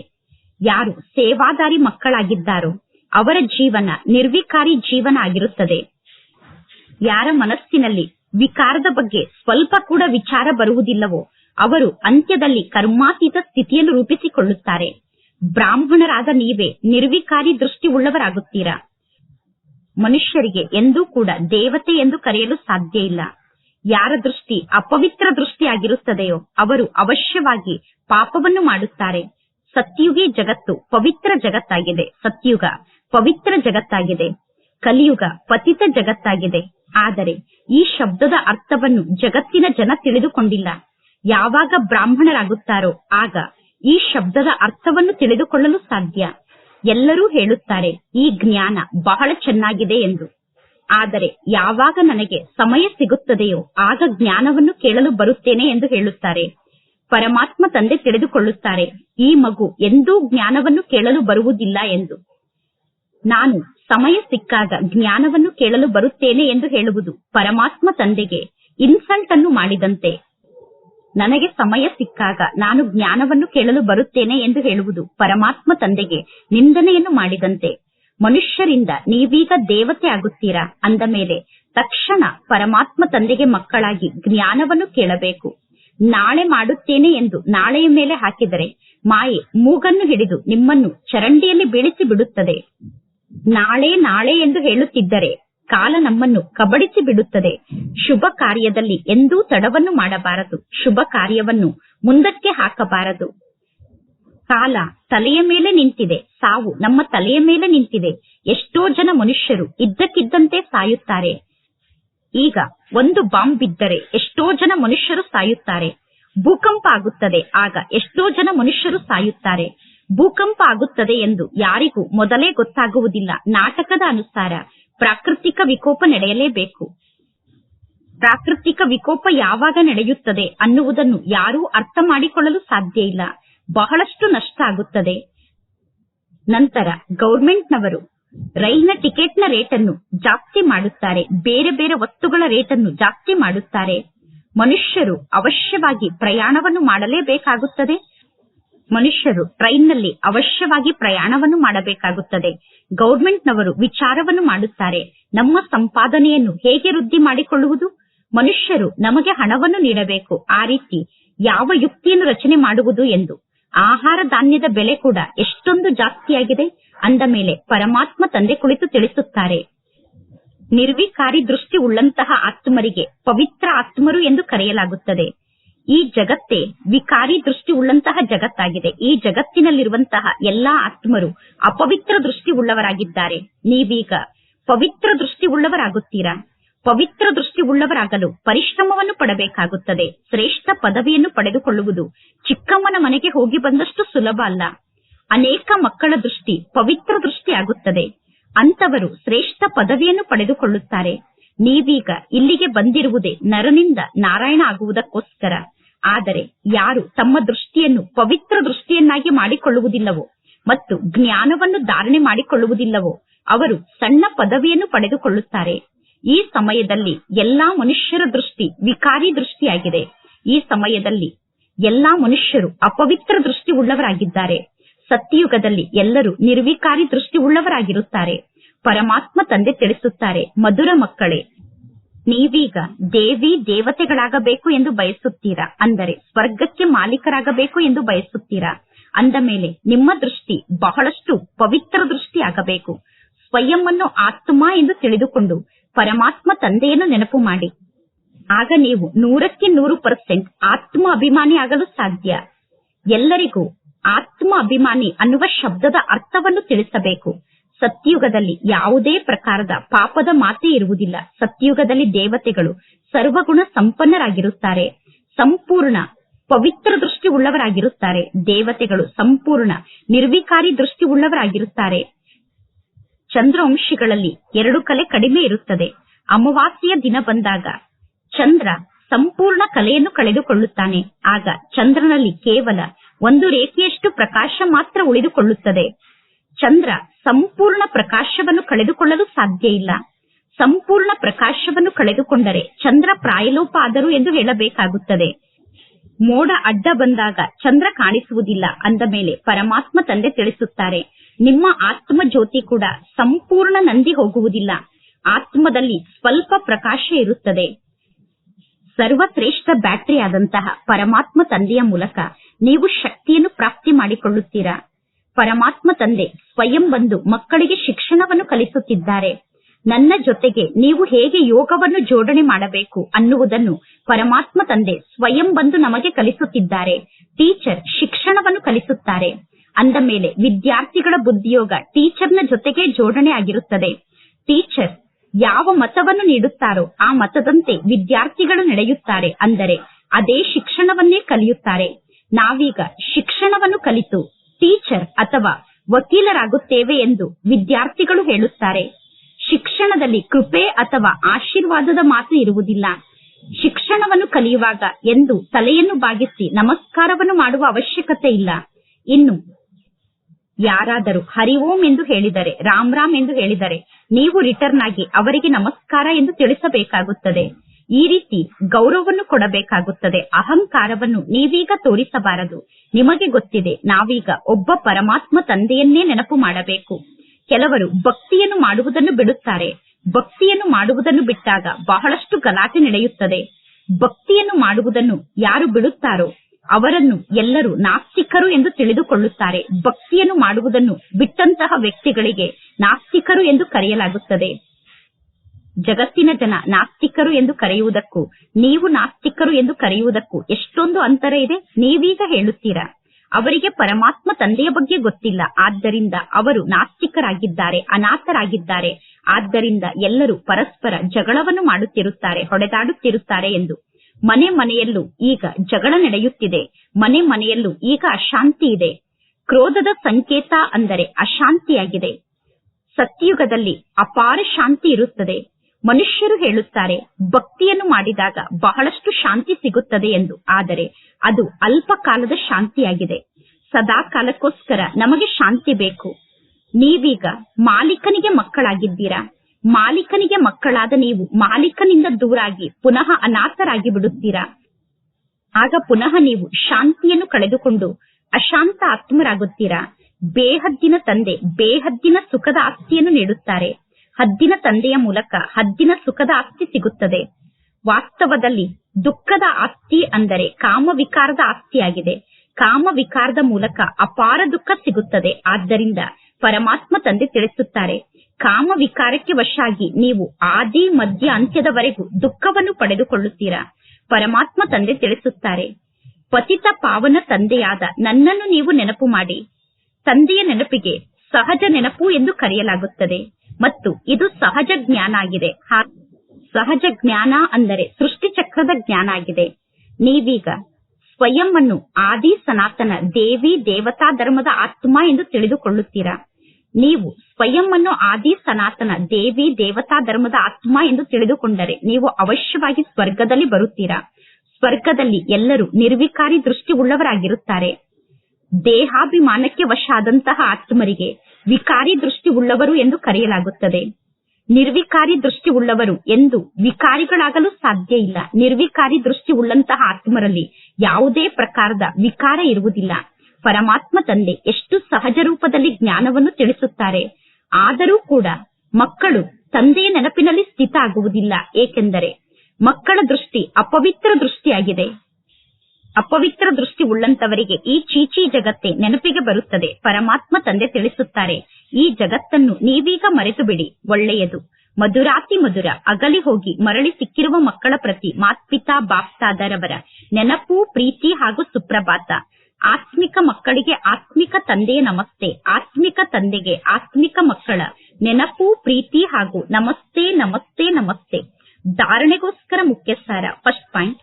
ಯಾರು ಸೇವಾದಾರಿ ಮಕ್ಕಳಾಗಿದ್ದಾರೋ, ಅವರ ಜೀವನ ನಿರ್ವಿಕಾರಿ ಜೀವನ ಆಗಿರುತ್ತದೆ. ಯಾರ ಮನಸ್ಸಿನಲ್ಲಿ ವಿಕಾರದ ಬಗ್ಗೆ ಸ್ವಲ್ಪ ಕೂಡ ವಿಚಾರ ಬರುವುದಿಲ್ಲವೋ ಅವರು ಅಂತ್ಯದಲ್ಲಿ ಕರ್ಮಾತೀತ ಸ್ಥಿತಿಯನ್ನು ರೂಪಿಸಿಕೊಳ್ಳುತ್ತಾರೆ. ಬ್ರಾಹ್ಮಣರಾದ ನೀವೇ ನಿರ್ವಿಕಾರಿ ದೃಷ್ಟಿ ಉಳ್ಳವರಾಗುತ್ತೀರಾ ಮನುಷ್ಯರಿಗೆ ಎಂದೂ ಕೂಡ ದೇವತೆ ಎಂದು ಕರೆಯಲು ಸಾಧ್ಯ ಇಲ್ಲ. ಯಾರ ದೃಷ್ಟಿ ಅಪವಿತ್ರ ದೃಷ್ಟಿಯಾಗಿರುತ್ತದೆಯೋ ಅವರು ಅವಶ್ಯವಾಗಿ ಪಾಪವನ್ನು ಮಾಡುತ್ತಾರೆ. ಸತ್ಯುಗಿ ಜಗತ್ತು ಪವಿತ್ರ ಜಗತ್ತಾಗಿದೆ. ಸತ್ಯುಗ ಪವಿತ್ರ ಜಗತ್ತಾಗಿದೆ. ಕಲಿಯುಗ ಪತಿತ ಜಗತ್ತಾಗಿದೆ. ಆದರೆ ಈ ಶಬ್ದದ ಅರ್ಥವನ್ನು ಜಗತ್ತಿನ ಜನ ತಿಳಿದುಕೊಂಡಿಲ್ಲ. ಯಾವಾಗ ಬ್ರಾಹ್ಮಣರಾಗುತ್ತಾರೋ ಆಗ ಈ ಶಬ್ದದ ಅರ್ಥವನ್ನು ತಿಳಿದುಕೊಳ್ಳಲು ಸಾಧ್ಯ. ಎಲ್ಲರೂ ಹೇಳುತ್ತಾರೆ, ಈ ಜ್ಞಾನ ಬಹಳ ಚೆನ್ನಾಗಿದೆ ಎಂದು. ಆದರೆ ಯಾವಾಗ ನನಗೆ ಸಮಯ ಸಿಗುತ್ತದೆಯೋ ಆಗ ಜ್ಞಾನವನ್ನು ಕೇಳಲು ಬರುತ್ತೇನೆ ಎಂದು ಹೇಳುತ್ತಾರೆ. ಪರಮಾತ್ಮ ತಂದೆ ತಿಳಿದುಕೊಳ್ಳುತ್ತಾರೆ, ಈ ಮಗು ಎಂದೂ ಜ್ಞಾನವನ್ನು ಕೇಳಲು ಬರುವುದಿಲ್ಲ ಎಂದು. ನಾನು ಸಮಯ ಸಿಕ್ಕಾಗ ಜ್ಞಾನವನ್ನು ಕೇಳಲು ಬರುತ್ತೇನೆ ಎಂದು ಹೇಳುವುದು ಪರಮಾತ್ಮ ತಂದೆಗೆ ಇನ್ಸಲ್ಟ್ ಅನ್ನು ಮಾಡಿದಂತೆ. ನನಗೆ ಸಮಯ ಸಿಕ್ಕಾಗ ನಾನು ಜ್ಞಾನವನ್ನು ಕೇಳಲು ಬರುತ್ತೇನೆ ಎಂದು ಹೇಳುವುದು ಪರಮಾತ್ಮ ತಂದೆಗೆ ನಿಂದನೆಯನ್ನು ಮಾಡಿದಂತೆ. ಮನುಷ್ಯರಿಂದ ನೀವೀಗ ದೇವತೆ ಆಗುತ್ತೀರಾ? ಅಂದ ಮೇಲೆ ತಕ್ಷಣ ಪರಮಾತ್ಮ ತಂದೆಗೆ ಮಕ್ಕಳಾಗಿ ಜ್ಞಾನವನ್ನು ಕೇಳಬೇಕು. ನಾಳೆ ಮಾಡುತ್ತೇನೆ ಎಂದು ನಾಳೆಯ ಮೇಲೆ ಹಾಕಿದರೆ ಮಾಯೆ ಮೂಗನ್ನು ಹಿಡಿದು ನಿಮ್ಮನ್ನು ಚರಂಡಿಯಲ್ಲಿ ಬೀಳಿಸಿ ಬಿಡುತ್ತದೆ. ನಾಳೆ ನಾಳೆ ಎಂದು ಹೇಳುತ್ತಿದ್ದರೆ ಕಾಲ ನಮ್ಮನ್ನು ಕಬಡಿಸಿ ಬಿಡುತ್ತದೆ. ಶುಭ ಕಾರ್ಯದಲ್ಲಿ ಎಂದೂ ತಡವನ್ನು ಮಾಡಬಾರದು. ಶುಭ ಕಾರ್ಯವನ್ನು ಮುಂದಕ್ಕೆ ಹಾಕಬಾರದು. ಕಾಲ ತಲೆಯ ಮೇಲೆ ನಿಂತಿದೆ. ಸಾವು ನಮ್ಮ ತಲೆಯ ಮೇಲೆ ನಿಂತಿದೆ. ಎಷ್ಟೋ ಜನ ಮನುಷ್ಯರು ಇದ್ದಕ್ಕಿದ್ದಂತೆ ಸಾಯುತ್ತಾರೆ. ಈಗ ಒಂದು ಬಾಂಬ್ ಬಿದ್ದರೆ ಎಷ್ಟೋ ಜನ ಮನುಷ್ಯರು ಸಾಯುತ್ತಾರೆ. ಭೂಕಂಪ ಆಗುತ್ತದೆ. ಆಗ ಎಷ್ಟೋ ಜನ ಮನುಷ್ಯರು ಸಾಯುತ್ತಾರೆ. ಭೂಕಂಪ ಆಗುತ್ತದೆ ಎಂದು ಯಾರಿಗೂ ಮೊದಲೇ ಗೊತ್ತಾಗುವುದಿಲ್ಲ. ನಾಟಕದ ಅನುಸಾರ ಪ್ರಾಕೃತಿಕ ವಿಕೋಪ ನಡೆಯಲೇಬೇಕು. ಪ್ರಾಕೃತಿಕ ವಿಕೋಪ ಯಾವಾಗ ನಡೆಯುತ್ತದೆ ಅನ್ನುವುದನ್ನು ಯಾರೂ ಅರ್ಥ ಮಾಡಿಕೊಳ್ಳಲು ಸಾಧ್ಯ ಇಲ್ಲ. ಬಹಳಷ್ಟು ನಷ್ಟ ಆಗುತ್ತದೆ. ನಂತರ ಗೌರ್ಮೆಂಟ್ನವರು ರೈಲಿನ ಟಿಕೆಟ್ನ ರೇಟನ್ನು ಜಾಸ್ತಿ ಮಾಡುತ್ತಾರೆ. ಬೇರೆ ಬೇರೆ ವಸ್ತುಗಳ ರೇಟನ್ನು ಜಾಸ್ತಿ ಮಾಡುತ್ತಾರೆ. ಮನುಷ್ಯರು ಅವಶ್ಯವಾಗಿ ಪ್ರಯಾಣವನ್ನು ಮಾಡಲೇಬೇಕಾಗುತ್ತದೆ. ಮನುಷ್ಯರು ಟ್ರೈನ್ನಲ್ಲಿ ಅವಶ್ಯವಾಗಿ ಪ್ರಯಾಣವನ್ನು ಮಾಡಬೇಕಾಗುತ್ತದೆ. ಗೌರ್ಮೆಂಟ್ನವರು ವಿಚಾರವನ್ನು ಮಾಡುತ್ತಾರೆ. ನಮ್ಮ ಸಂಪಾದನೆಯನ್ನು ಹೇಗೆ ವೃದ್ಧಿ ಮಾಡಿಕೊಳ್ಳುವುದು? ಮನುಷ್ಯರು ನಮಗೆ ಹಣವನ್ನು ನೀಡಬೇಕು. ಆ ರೀತಿ ಯಾವ ಯುಕ್ತಿಯನ್ನು ರಚನೆ ಮಾಡುವುದು ಎಂದು. ಆಹಾರ ಧಾನ್ಯದ ಬೆಲೆ ಕೂಡ ಎಷ್ಟೊಂದು ಜಾಸ್ತಿಯಾಗಿದೆ. ಅಂದ ಮೇಲೆ ಪರಮಾತ್ಮ ತಂದೆ ಕುಳಿತು ತಿಳಿಸುತ್ತಾರೆ. ನಿರ್ವಿಕಾರಿ ದೃಷ್ಟಿ ಉಳ್ಳಂತಹ ಆತ್ಮರಿಗೆ ಪವಿತ್ರ ಆತ್ಮರು ಎಂದು ಕರೆಯಲಾಗುತ್ತದೆ. ಈ ಜಗತ್ತೇ ವಿಕಾರಿ ದೃಷ್ಟಿ ಉಳ್ಳಂತಹ ಜಗತ್ತಾಗಿದೆ. ಈ ಜಗತ್ತಿನಲ್ಲಿರುವಂತಹ ಎಲ್ಲಾ ಆತ್ಮರು ಅಪವಿತ್ರ ದೃಷ್ಟಿ ಉಳ್ಳವರಾಗಿದ್ದಾರೆ. ನೀವೀಗ ಪವಿತ್ರ ದೃಷ್ಟಿ ಉಳ್ಳವರಾಗುತ್ತೀರಾ? ಪವಿತ್ರ ದೃಷ್ಟಿ ಉಳ್ಳವರಾಗಲು ಪರಿಶ್ರಮವನ್ನು ಪಡಬೇಕಾಗುತ್ತದೆ. ಶ್ರೇಷ್ಠ ಪದವಿಯನ್ನು ಪಡೆದುಕೊಳ್ಳುವುದು ಚಿಕ್ಕಮ್ಮನ ಮನೆಗೆ ಹೋಗಿ ಬಂದಷ್ಟು ಸುಲಭ ಅಲ್ಲ. ಅನೇಕ ಮಕ್ಕಳ ದೃಷ್ಟಿ ಪವಿತ್ರ ದೃಷ್ಟಿ ಆಗುತ್ತದೆ ಅಂತವರು ಶ್ರೇಷ್ಠ ಪದವಿಯನ್ನು ಪಡೆದುಕೊಳ್ಳುತ್ತಾರೆ. ನೀವೀಗ ಇಲ್ಲಿಗೆ ಬಂದಿರುವುದೇ ನರನಿಂದ ನಾರಾಯಣ ಆಗುವುದಕ್ಕೋಸ್ಕರ. ಆದರೆ ಯಾರು ತಮ್ಮ ದೃಷ್ಟಿಯನ್ನು ಪವಿತ್ರ ದೃಷ್ಟಿಯನ್ನಾಗಿ ಮಾಡಿಕೊಳ್ಳುವುದಿಲ್ಲವೋ ಮತ್ತು ಜ್ಞಾನವನ್ನು ಧಾರಣೆ ಮಾಡಿಕೊಳ್ಳುವುದಿಲ್ಲವೋ ಅವರು ಸಣ್ಣ ಪದವಿಯನ್ನು ಪಡೆದುಕೊಳ್ಳುತ್ತಾರೆ. ಈ ಸಮಯದಲ್ಲಿ ಎಲ್ಲಾ ಮನುಷ್ಯರ ದೃಷ್ಟಿ ವಿಕಾರಿ ದೃಷ್ಟಿಯಾಗಿದೆ. ಈ ಸಮಯದಲ್ಲಿ ಎಲ್ಲಾ ಮನುಷ್ಯರು ಅಪವಿತ್ರ ದೃಷ್ಟಿ ಉಳ್ಳವರಾಗಿದ್ದಾರೆ. ಸತ್ಯಯುಗದಲ್ಲಿ ಎಲ್ಲರೂ ನಿರ್ವಿಕಾರಿ ದೃಷ್ಟಿ ಉಳ್ಳವರಾಗಿರುತ್ತಾರೆ. ಪರಮಾತ್ಮ ತಂದೆ ತಿಳಿಸುತ್ತಾರೆ, ಮಧುರ ಮಕ್ಕಳೇ, ನೀವೀಗ ದೇವಿ ದೇವತೆಗಳಾಗಬೇಕು ಎಂದು ಬಯಸುತ್ತೀರಾ? ಅಂದರೆ ಸ್ವರ್ಗಕ್ಕೆ ಮಾಲೀಕರಾಗಬೇಕು ಎಂದು ಬಯಸುತ್ತೀರಾ? ಅಂದ ಮೇಲೆ ನಿಮ್ಮ ದೃಷ್ಟಿ ಬಹಳಷ್ಟು ಪವಿತ್ರ ದೃಷ್ಟಿ ಆಗಬೇಕು. ಸ್ವಯಂ ಆತ್ಮ ಎಂದು ತಿಳಿದುಕೊಂಡು ಪರಮಾತ್ಮ ತಂದೆಯನ್ನು ನೆನಪು ಮಾಡಿ. ಆಗ ನೀವು ನೂರಕ್ಕೆ ನೂರು ಪರ್ಸೆಂಟ್ ಆತ್ಮ ಅಭಿಮಾನಿ ಆಗಲು ಸಾಧ್ಯ. ಎಲ್ಲರಿಗೂ ಆತ್ಮ ಅಭಿಮಾನಿ ಅನ್ನುವ ಶಬ್ದದ ಅರ್ಥವನ್ನು ತಿಳಿಸಬೇಕು. ಸತ್ಯುಗದಲ್ಲಿ ಯಾವುದೇ ಪ್ರಕಾರದ ಪಾಪದ ಮಾತೇ ಇರುವುದಿಲ್ಲ. ಸತ್ಯುಗದಲ್ಲಿ ದೇವತೆಗಳು ಸರ್ವಗುಣ ಸಂಪನ್ನರಾಗಿರುತ್ತಾರೆ. ಸಂಪೂರ್ಣ ಪವಿತ್ರ ದೃಷ್ಟಿ ಉಳ್ಳವರಾಗಿರುತ್ತಾರೆ. ದೇವತೆಗಳು ಸಂಪೂರ್ಣ ನಿರ್ವಿಕಾರಿ ದೃಷ್ಟಿ ಉಳ್ಳವರಾಗಿರುತ್ತಾರೆ. ಚಂದ್ರವಂಶಿಗಳಲ್ಲಿ ಎರಡು ಕಲೆ ಕಡಿಮೆ ಇರುತ್ತದೆ. ಅಮಾವಾಸ್ಯೆಯ ದಿನ ಬಂದಾಗ ಚಂದ್ರ ಸಂಪೂರ್ಣ ಕಲೆಯನ್ನು ಕಳೆದುಕೊಳ್ಳುತ್ತಾನೆ. ಆಗ ಚಂದ್ರನಲ್ಲಿ ಕೇವಲ ಒಂದು ರೇಖೆಯಷ್ಟು ಪ್ರಕಾಶ ಮಾತ್ರ ಉಳಿದುಕೊಳ್ಳುತ್ತದೆ. ಚಂದ್ರ ಸಂಪೂರ್ಣ ಪ್ರಕಾಶವನ್ನು ಕಳೆದುಕೊಳ್ಳಲು ಸಾಧ್ಯ ಇಲ್ಲ. ಸಂಪೂರ್ಣ ಪ್ರಕಾಶವನ್ನು ಕಳೆದುಕೊಂಡರೆ ಚಂದ್ರ ಪ್ರಾಯಲೋಪ ಆದರು ಎಂದು ಹೇಳಬೇಕಾಗುತ್ತದೆ. ಮೋಡ ಅಡ್ಡ ಬಂದಾಗ ಚಂದ್ರ ಕಾಣಿಸುವುದಿಲ್ಲ ಅಂದ ಮೇಲೆ ಪರಮಾತ್ಮ ತಂದೆ ತಿಳಿಸುತ್ತಾರೆ, ನಿಮ್ಮ ಆತ್ಮ ಜ್ಯೋತಿ ಕೂಡ ಸಂಪೂರ್ಣ ನಂದಿ ಹೋಗುವುದಿಲ್ಲ, ಆತ್ಮದಲ್ಲಿ ಸ್ವಲ್ಪ ಪ್ರಕಾಶ ಇರುತ್ತದೆ. ಸರ್ವಶ್ರೇಷ್ಠ ಬ್ಯಾಟರಿ ಆದಂತಹ ಪರಮಾತ್ಮ ತಂದೆಯ ಮೂಲಕ ನೀವು ಶಕ್ತಿಯನ್ನು ಪ್ರಾಪ್ತಿ ಮಾಡಿಕೊಳ್ಳುತ್ತೀರಾ? ಪರಮಾತ್ಮ ತಂದೆ ಸ್ವಯಂ ಬಂದು ಮಕ್ಕಳಿಗೆ ಶಿಕ್ಷಣವನ್ನು ಕಲಿಸುತ್ತಿದ್ದಾರೆ. ನನ್ನ ಜೊತೆಗೆ ನೀವು ಹೇಗೆ ಯೋಗವನ್ನು ಜೋಡಣೆ ಮಾಡಬೇಕು ಅನ್ನುವುದನ್ನು ಪರಮಾತ್ಮ ತಂದೆ ಸ್ವಯಂ ಬಂದು ನಮಗೆ ಕಲಿಸುತ್ತಿದ್ದಾರೆ. ಟೀಚರ್ ಶಿಕ್ಷಣವನ್ನು ಕಲಿಸುತ್ತಾರೆ. ಅಂದ ಮೇಲೆ ವಿದ್ಯಾರ್ಥಿಗಳ ಬುದ್ಧಿಯೋಗ ಟೀಚರ್ನ ಜೊತೆಗೆ ಜೋಡಣೆ ಆಗಿರುತ್ತದೆ. ಟೀಚರ್ ಯಾವ ಮತವನ್ನು ನೀಡುತ್ತಾರೋ ಆ ಮತದಂತೆ ವಿದ್ಯಾರ್ಥಿಗಳು ನಡೆಯುತ್ತಾರೆ ಅಂದರೆ ಅದೇ ಶಿಕ್ಷಣವನ್ನೇ ಕಲಿಯುತ್ತಾರೆ. ನಾವೀಗ ಶಿಕ್ಷಣವನ್ನು ಕಲಿತು ಟೀಚರ್ ಅಥವಾ ವಕೀಲರಾಗುತ್ತೇವೆ ಎಂದು ವಿದ್ಯಾರ್ಥಿಗಳು ಹೇಳುತ್ತಾರೆ. ಶಿಕ್ಷಣದಲ್ಲಿ ಕೃಪೆ ಅಥವಾ ಆಶೀರ್ವಾದದ ಮಾತು ಇರುವುದಿಲ್ಲ. ಶಿಕ್ಷಣವನ್ನು ಕಲಿಯುವಾಗ ಎಂದು ತಲೆಯನ್ನು ಬಾಗಿಸಿ ನಮಸ್ಕಾರವನ್ನು ಮಾಡುವ ಅವಶ್ಯಕತೆ ಇಲ್ಲ. ಇನ್ನು ಯಾರಾದರೂ ಹರಿ ಓಂ ಎಂದು ಹೇಳಿದರೆ, ರಾಮ್ ರಾಮ್ ಎಂದು ಹೇಳಿದರೆ, ನೀವು ರಿಟರ್ನ್ ಆಗಿ ಅವರಿಗೆ ನಮಸ್ಕಾರ ಎಂದು ತಿಳಿಸಬೇಕಾಗುತ್ತದೆ. ಈ ರೀತಿ ಗೌರವವನ್ನು ಕೊಡಬೇಕಾಗುತ್ತದೆ. ಅಹಂಕಾರವನ್ನು ನೀವೀಗ ತೋರಿಸಬಾರದು. ನಿಮಗೆ ಗೊತ್ತಿದೆ, ನಾವೀಗ ಒಬ್ಬ ಪರಮಾತ್ಮ ತಂದೆಯನ್ನೇ ನೆನಪು ಮಾಡಬೇಕು. ಕೆಲವರು ಭಕ್ತಿಯನ್ನು ಮಾಡುವುದನ್ನು ಬಿಡುತ್ತಾರೆ. ಭಕ್ತಿಯನ್ನು ಮಾಡುವುದನ್ನು ಬಿಟ್ಟಾಗ ಬಹಳಷ್ಟು ಗಲಾಟೆ ನಡೆಯುತ್ತದೆ. ಭಕ್ತಿಯನ್ನು ಮಾಡುವುದನ್ನು ಯಾರು ಬಿಡುತ್ತಾರೋ, ಅವರನ್ನು ಎಲ್ಲರೂ ನಾಸ್ತಿಕರು ಎಂದು ತಿಳಿದುಕೊಳ್ಳುತ್ತಾರೆ. ಭಕ್ತಿಯನ್ನು ಮಾಡುವುದನ್ನು ಬಿಟ್ಟಂತಹ ವ್ಯಕ್ತಿಗಳಿಗೆ ನಾಸ್ತಿಕರು ಎಂದು ಕರೆಯಲಾಗುತ್ತದೆ. ಜಗತ್ತಿನ ಜನ ನಾಸ್ತಿಕರು ಎಂದು ಕರೆಯುವುದಕ್ಕೂ, ನೀವು ನಾಸ್ತಿಕರು ಎಂದು ಕರೆಯುವುದಕ್ಕೂ ಎಷ್ಟೊಂದು ಅಂತರ ಇದೆ ನೀವೀಗ ಹೇಳುತ್ತೀರಾ? ಅವರಿಗೆ ಪರಮಾತ್ಮ ತಂದೆಯ ಬಗ್ಗೆ ಗೊತ್ತಿಲ್ಲ. ಆದ್ದರಿಂದ ಅವರು ನಾಸ್ತಿಕರಾಗಿದ್ದಾರೆ, ಅನಾಥರಾಗಿದ್ದಾರೆ. ಆದ್ದರಿಂದ ಎಲ್ಲರೂ ಪರಸ್ಪರ ಜಗಳವನ್ನು ಮಾಡುತ್ತಿರುತ್ತಾರೆ, ಹೊಡೆದಾಡುತ್ತಿರುತ್ತಾರೆ ಎಂದು. ಮನೆ ಮನೆಯಲ್ಲೂ ಈಗ ಜಗಳ ನಡೆಯುತ್ತಿದೆ. ಮನೆ ಮನೆಯಲ್ಲೂ ಈಗ ಅಶಾಂತಿ ಇದೆ. ಕ್ರೋಧದ ಸಂಕೇತ ಅಂದರೆ ಅಶಾಂತಿಯಾಗಿದೆ. ಸತ್ಯಯುಗದಲ್ಲಿ ಅಪಾರ ಶಾಂತಿ ಇರುತ್ತದೆ. ಮನುಷ್ಯರು ಹೇಳುತ್ತಾರೆ, ಭಕ್ತಿಯನ್ನು ಮಾಡಿದಾಗ ಬಹಳಷ್ಟು ಶಾಂತಿ ಸಿಗುತ್ತದೆ ಎಂದು. ಆದರೆ ಅದು ಅಲ್ಪ ಕಾಲದ ಶಾಂತಿಯಾಗಿದೆ. ಸದಾ ಕಾಲಕ್ಕೋಸ್ಕರ ನಮಗೆ ಶಾಂತಿ ಬೇಕು. ನೀವೀಗ ಮಾಲೀಕನಿಗೆ ಮಕ್ಕಳಾಗಿದ್ದೀರಾ? ಮಾಲೀಕನಿಗೆ ಮಕ್ಕಳಾದ ನೀವು ಮಾಲೀಕನಿಂದ ದೂರಾಗಿ ಪುನಃ ಅನಾಥರಾಗಿ ಬಿಡುತ್ತೀರಾ? ಆಗ ಪುನಃ ನೀವು ಶಾಂತಿಯನ್ನು ಕಳೆದುಕೊಂಡು ಅಶಾಂತ ಆತ್ಮರಾಗುತ್ತೀರಾ? ಬೇಹದ್ದಿನ ತಂದೆ, ಬೇಹದ್ದಿನ ಸುಖದ ಆಸ್ತಿಯನ್ನು ನೀಡುತ್ತಾರೆ. ಹದ್ದಿನ ತಂದೆಯ ಮೂಲಕ ಹದ್ದಿನ ಸುಖದ ಆಸ್ತಿ ಸಿಗುತ್ತದೆ. ವಾಸ್ತವದಲ್ಲಿ ದುಃಖದ ಆಸ್ತಿ ಅಂದರೆ ಕಾಮವಿಕಾರದ ಆಸ್ತಿಯಾಗಿದೆ. ಕಾಮವಿಕಾರದ ಮೂಲಕ ಅಪಾರ ದುಃಖ ಸಿಗುತ್ತದೆ. ಆದ್ದರಿಂದ ಪರಮಾತ್ಮ ತಂದೆ ತಿಳಿಸುತ್ತಾರೆ, ಕಾಮವಿಕಾರಕ್ಕೆ ವಶಾಗಿ ನೀವು ಆದಿ, ಮಧ್ಯ, ಅಂತ್ಯದವರೆಗೂ ದುಃಖವನ್ನು ಪಡೆದುಕೊಳ್ಳುತ್ತೀರಾ. ಪರಮಾತ್ಮ ತಂದೆ ತಿಳಿಸುತ್ತಾರೆ, ಪತಿತ ಪಾವನ ತಂದೆಯಾದ ನನ್ನನ್ನು ನೀವು ನೆನಪು ಮಾಡಿ. ತಂದೆಯ ನೆನಪಿಗೆ ಸಹಜ ನೆನಪು ಎಂದು ಕರೆಯಲಾಗುತ್ತದೆ. ಮತ್ತು ಇದು ಸಹಜ ಜ್ಞಾನ ಆಗಿದೆ. ಸಹಜ ಜ್ಞಾನ ಅಂದರೆ ಸೃಷ್ಟಿ ಚಕ್ರದ ಜ್ಞಾನ ಆಗಿದೆ. ನೀವೀಗ ಸ್ವಯಂ ಅನ್ನು ಆದಿ ಸನಾತನ ದೇವಿ ದೇವತಾ ಧರ್ಮದ ಆತ್ಮ ಎಂದು ತಿಳಿದುಕೊಳ್ಳುತ್ತೀರಾ? ನೀವು ಸ್ವಯಂ ಅನ್ನು ಆದಿ ಸನಾತನ ದೇವಿ ದೇವತಾ ಧರ್ಮದ ಆತ್ಮ ಎಂದು ತಿಳಿದುಕೊಂಡರೆ ನೀವು ಅವಶ್ಯವಾಗಿ ಸ್ವರ್ಗದಲ್ಲಿ ಬರುತ್ತೀರಾ? ಸ್ವರ್ಗದಲ್ಲಿ ಎಲ್ಲರೂ ನಿರ್ವಿಕಾರಿ ದೃಷ್ಟಿ ಉಳ್ಳವರಾಗಿರುತ್ತಾರೆ ದೇಹಾಭಿಮಾನಕ್ಕೆ ವಶ ಆದಂತಹ ಆತ್ಮರಿಗೆ ವಿಕಾರಿ ದೃಷ್ಟಿ ಉಳ್ಳವರು ಎಂದು ಕರೆಯಲಾಗುತ್ತದೆ. ನಿರ್ವಿಕಾರಿ ದೃಷ್ಟಿ ಉಳ್ಳವರು ಎಂದು ವಿಕಾರಿಗಳಾಗಲು ಸಾಧ್ಯ ಇಲ್ಲ. ನಿರ್ವಿಕಾರಿ ದೃಷ್ಟಿ ಉಳ್ಳಂತಹ ಆತ್ಮರಲ್ಲಿ ಯಾವುದೇ ಪ್ರಕಾರದ ವಿಕಾರ ಇರುವುದಿಲ್ಲ. ಪರಮಾತ್ಮ ತಂದೆ ಎಷ್ಟು ಸಹಜ ರೂಪದಲ್ಲಿ ಜ್ಞಾನವನ್ನು ತಿಳಿಸುತ್ತಾರೆ. ಆದರೂ ಕೂಡ ಮಕ್ಕಳು ತಂದೆಯ ನೆನಪಿನಲ್ಲಿ ಸ್ಥಿತ ಆಗುವುದಿಲ್ಲ. ಏಕೆಂದರೆ ಮಕ್ಕಳ ದೃಷ್ಟಿ ಅಪವಿತ್ರ ದೃಷ್ಟಿಯಾಗಿದೆ. ಅಪವಿತ್ರ ದೃಷ್ಟಿ ಉಳ್ಳಂತವರಿಗೆ ಈ ಚೀಚಿ ಜಗತ್ತೇ ನೆನಪಿಗೆ ಬರುತ್ತದೆ. ಪರಮಾತ್ಮ ತಂದೆ ತಿಳಿಸುತ್ತಾರೆ, ಈ ಜಗತ್ತನ್ನು ನೀವೀಗ ಮರೆತು ಬಿಡಿ ಒಳ್ಳೆಯದು. ಮಧುರಾತಿ ಮಧುರ, ಅಗಲಿ ಹೋಗಿ ಮರಳಿ ಸಿಕ್ಕಿರುವ ಮಕ್ಕಳ ಪ್ರತಿ ಮಾತ್ಪಿತಾ ಬಾಪ್ತಾದರವರ ನೆನಪು, ಪ್ರೀತಿ ಹಾಗೂ ಸುಪ್ರಭಾತ. ಆತ್ಮಿಕ ಮಕ್ಕಳಿಗೆ ಆತ್ಮಿಕ ತಂದೆಯ ನಮಸ್ತೆ, ಆತ್ಮಿಕ ತಂದೆಗೆ ಆತ್ಮಿಕ ಮಕ್ಕಳ ನೆನಪು, ಪ್ರೀತಿ ಹಾಗೂ ನಮಸ್ತೆ ನಮಸ್ತೆ ನಮಸ್ತೆ. ಧಾರಣೆಗೋಸ್ಕರ ಮುಖ್ಯ ಸಾರ ಫಸ್ಟ್ ಪಾಯಿಂಟ್.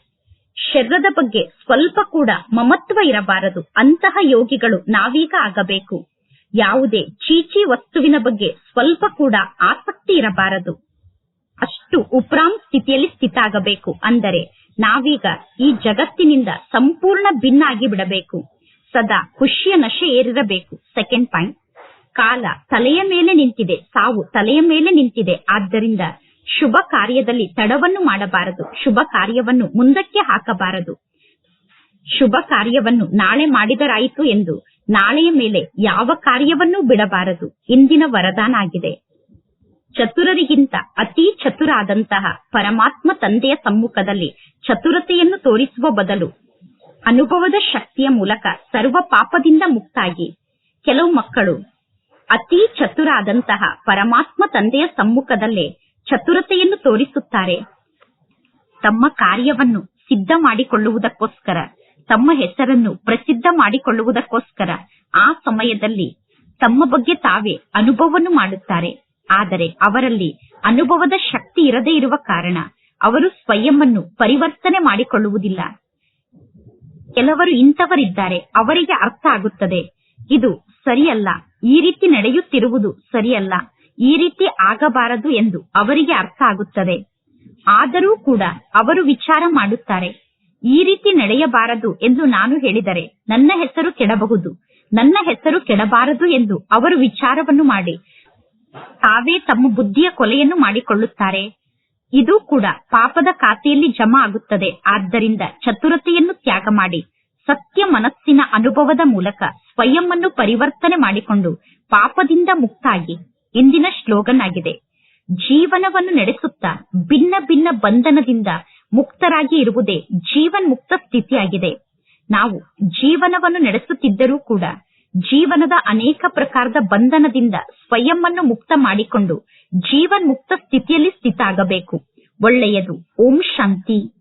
ಶರೀರದ ಬಗ್ಗೆ ಸ್ವಲ್ಪ ಕೂಡ ಮಮತ್ವ ಇರಬಾರದು. ಅಂತಹ ಯೋಗಿಗಳು ನಾವೀಗ ಆಗಬೇಕು. ಯಾವುದೇ ಚೀಚಿ ವಸ್ತುವಿನ ಬಗ್ಗೆ ಸ್ವಲ್ಪ ಕೂಡ ಆಸಕ್ತಿ ಇರಬಾರದು. ಅಷ್ಟು ಉಪ್ರಾಮ್ ಸ್ಥಿತಿಯಲ್ಲಿ ಸ್ಥಿತ ಆಗಬೇಕು. ಅಂದರೆ ನಾವೀಗ ಈ ಜಗತ್ತಿನಿಂದ ಸಂಪೂರ್ಣ ಭಿನ್ನ ಆಗಿ ಬಿಡಬೇಕು. ಸದಾ ಖುಷಿಯ ನಶೆ ಏರಿರಬೇಕು. ಸೆಕೆಂಡ್ ಪಾಯಿಂಟ್ ಕಾಲ ತಲೆಯ ಮೇಲೆ ನಿಂತಿದೆ. ಸಾವು ತಲೆಯ ಮೇಲೆ ನಿಂತಿದೆ. ಆದ್ದರಿಂದ ಶುಭ ಕಾರ್ಯದಲ್ಲಿ ತಡವನ್ನು ಮಾಡಬಾರದು. ಶುಭ ಕಾರ್ಯವನ್ನು ಮುಂದಕ್ಕೆ ಹಾಕಬಾರದು. ಶುಭ ಕಾರ್ಯವನ್ನು ನಾಳೆ ಮಾಡಿದರಾಯಿತು ಎಂದು ನಾಳೆಯ ಮೇಲೆ ಯಾವ ಕಾರ್ಯವನ್ನೂ ಬಿಡಬಾರದು. ಇಂದಿನ ವರದಾನ ಆಗಿದೆ ಚತುರರಿಗಿಂತ ಅತಿ ಚತುರಾದಂತಹ ಪರಮಾತ್ಮ ತಂದೆಯ ಸಮ್ಮುಖದಲ್ಲಿ ಚತುರತೆಯನ್ನು ತೋರಿಸುವ ಬದಲು ಅನುಭವದ ಶಕ್ತಿಯ ಮೂಲಕ ಸರ್ವ ಪಾಪದಿಂದ ಮುಕ್ತಾಗಿ ಕೆಲವು ಮಕ್ಕಳು ಅತಿ ಚತುರಾದಂತಹ ಪರಮಾತ್ಮ ತಂದೆಯ ಸಮ್ಮುಖದಲ್ಲೇ ಚತುರತೆಯನ್ನು ತೋರಿಸುತ್ತಾರೆ. ತಮ್ಮ ಕಾರ್ಯವನ್ನು ಸಿದ್ಧ ಮಾಡಿಕೊಳ್ಳುವುದಕ್ಕೋಸ್ಕರ, ತಮ್ಮ ಹೆಸರನ್ನು ಪ್ರಸಿದ್ಧ ಮಾಡಿಕೊಳ್ಳುವುದಕ್ಕೋಸ್ಕರ ಆ ಸಮಯದಲ್ಲಿ ತಮ್ಮ ಬಗ್ಗೆ ತಾವೇ ಅನುಭವವನ್ನು ಮಾಡುತ್ತಾರೆ. ಆದರೆ ಅವರಲ್ಲಿ ಅನುಭವದ ಶಕ್ತಿ ಇರದೇ ಇರುವ ಕಾರಣ ಅವರು ಸ್ವಯಂವನ್ನು ಪರಿವರ್ತನೆ ಮಾಡಿಕೊಳ್ಳುವುದಿಲ್ಲ. ಕೆಲವರು ಇಂಥವರಿದ್ದಾರೆ, ಅವರಿಗೆ ಅರ್ಥ ಆಗುತ್ತದೆ. ಇದು ಸರಿಯಲ್ಲ, ಈ ರೀತಿ ನಡೆಯುತ್ತಿರುವುದು ಸರಿಯಲ್ಲ ಈ ರೀತಿ ಆಗಬಾರದು ಎಂದು ಅವರಿಗೆ ಅರ್ಥ ಆಗುತ್ತದೆ. ಆದರೂ ಕೂಡ ಅವರು ವಿಚಾರ ಮಾಡುತ್ತಾರೆ. ಈ ರೀತಿ ನಡೆಯಬಾರದು ಎಂದು ನಾನು ಹೇಳಿದರೆ ನನ್ನ ಹೆಸರು ಕೆಡಬಹುದು. ನನ್ನ ಹೆಸರು ಕೆಡಬಾರದು ಎಂದು ಅವರು ವಿಚಾರವನ್ನು ಮಾಡಿ, ತಾವೇ ತಮ್ಮ ಬುದ್ಧಿಯ ಕೊಲೆಯನ್ನು ಮಾಡಿಕೊಳ್ಳುತ್ತಾರೆ. ಇದು ಕೂಡ ಪಾಪದ ಖಾತೆಯಲ್ಲಿ ಜಮಾ ಆಗುತ್ತದೆ. ಆದ್ದರಿಂದ ಚತುರತೆಯನ್ನು ತ್ಯಾಗ ಮಾಡಿ, ಸತ್ಯ ಮನಸ್ಸಿನ ಅನುಭವದ ಮೂಲಕ ಸ್ವಯಂ ಪರಿವರ್ತನೆ ಮಾಡಿಕೊಂಡು ಪಾಪದಿಂದ ಮುಕ್ತಾಗಿ. ಇಂದಿನ ಶ್ಲೋಗನ್ ಆಗಿದೆ ಜೀವನವನ್ನು ನಡೆಸುತ್ತಾ ಭಿನ್ನ ಭಿನ್ನ ಬಂಧನದಿಂದ ಮುಕ್ತರಾಗಿ ಇರುವುದೇ ಜೀವನ್ ಮುಕ್ತ ಸ್ಥಿತಿಯಾಗಿದೆ. ನಾವು ಜೀವನವನ್ನು ನಡೆಸುತ್ತಿದ್ದರೂ ಕೂಡ ಜೀವನದ ಅನೇಕ ಪ್ರಕಾರದ ಬಂಧನದಿಂದ ಸ್ವಯಂವನ್ನು ಮುಕ್ತ ಮಾಡಿಕೊಂಡು ಜೀವನ್ ಮುಕ್ತ ಸ್ಥಿತಿಯಲ್ಲಿ ಸ್ಥಿತ ಆಗಬೇಕು ಒಳ್ಳೆಯದು. ಓಂ ಶಾಂತಿ.